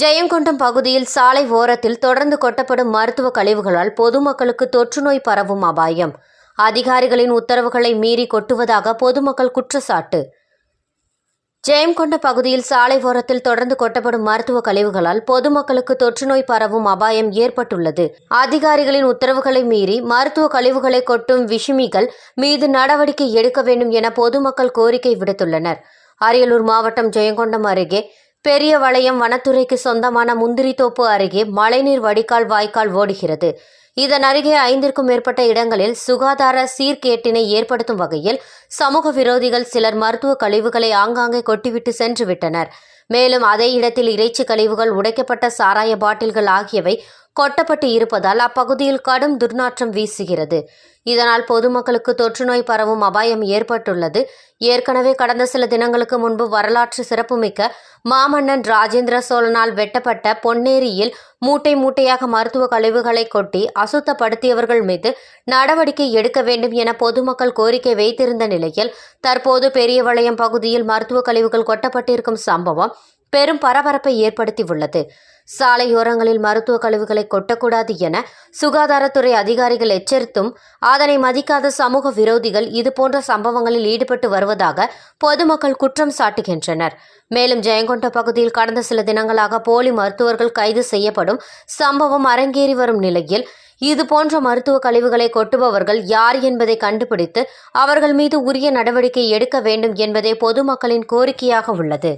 ஜெயங்கொண்டம் பகுதியில் சாலை ஓரத்தில் தொடர்ந்து கொட்டப்படும் மருத்துவ கழிவுகளால் பொதுமக்களுக்கு தொற்றுநோய் பரவும் அபாயம். அதிகாரிகளின் உத்தரவுகளை மீறி கொட்டுவதாக பொதுமக்கள் குற்றச்சாட்டு. ஜெயங்கொண்ட பகுதியில் சாலை ஓரத்தில் தொடர்ந்து கொட்டப்படும் மருத்துவ கழிவுகளால் பொதுமக்களுக்கு தொற்றுநோய் பரவும் அபாயம் ஏற்பட்டுள்ளது. அதிகாரிகளின் உத்தரவுகளை மீறி மருத்துவ கழிவுகளை கொட்டும் விஷிமிகள் மீது நடவடிக்கை எடுக்க வேண்டும் என பொதுமக்கள் கோரிக்கை விடுத்துள்ளனர். அரியலூர் மாவட்டம் ஜெயங்கொண்டம் அருகே பெரிய வளையம் வனத்துறைக்கு சொந்தமான முந்திரித்தோப்பு அருகே மழைநீர் வடிகால் வாய்க்கால் ஓடுகிறது. இதன் அருகே ஐந்திற்கும் மேற்பட்ட இடங்களில் சுகாதார சீர்கேட்டினை ஏற்படுத்தும் வகையில் சமூக விரோதிகள் சிலர் மருத்துவ கழிவுகளை ஆங்காங்கே கொட்டிவிட்டு சென்று விட்டனர் மேலும் அதே இடத்தில் இறைச்சி கழிவுகள் உடைக்கப்பட்ட சாராய பாட்டில்கள் ஆகியவை கொட்டப்பட்டு இருப்பதால் அப்பகுதியில் கடும் துர்நாற்றம் வீசுகிறது. இதனால் பொதுமக்களுக்கு தொற்றுநோய் பரவும் அபாயம் ஏற்பட்டுள்ளது. ஏற்கனவே கடந்த சில தினங்களுக்கு முன்பு வரலாற்று சிறப்புமிக்க மாமன்னன் ராஜேந்திர சோழனால் வெட்டப்பட்ட பொன்னேரியில் மூட்டை மூட்டையாக மருத்துவ கழிவுகளை கொட்டி அசுத்தப்படுத்தியவர்கள் மீது நடவடிக்கை எடுக்க வேண்டும் என பொதுமக்கள் கோரிக்கை வைத்திருந்த நிலையில் தற்போது பெரியவளையம் பகுதியில் மருத்துவ கழிவுகள் கொட்டப்பட்டிருக்கும் சம்பவம் பெரும் பரபரப்பை ஏற்படுத்தி உள்ளது சாலையோரங்களில் மருத்துவ கழிவுகளை கொட்டக்கூடாது என சுகாதாரத்துறை அதிகாரிகள் எச்சரித்தும் அதனை மதிக்காத சமூக விரோதிகள் இதுபோன்ற சம்பவங்களில் ஈடுபட்டு வருவதாக பொதுமக்கள் குற்றம் சாட்டுகின்றனர். மேலும் ஜெயங்கொண்ட பகுதியில் கடந்த சில தினங்களாக போலி மருத்துவர்கள் கைது செய்யப்படும் சம்பவம் அரங்கேறி வரும் நிலையில் இதுபோன்ற மருத்துவ கழிவுகளை கொட்டுபவர்கள் யார் என்பதை கண்டுபிடித்து அவர்கள் மீது உரிய நடவடிக்கை எடுக்க வேண்டும் என்பதே பொதுமக்களின் கோரிக்கையாக உள்ளது.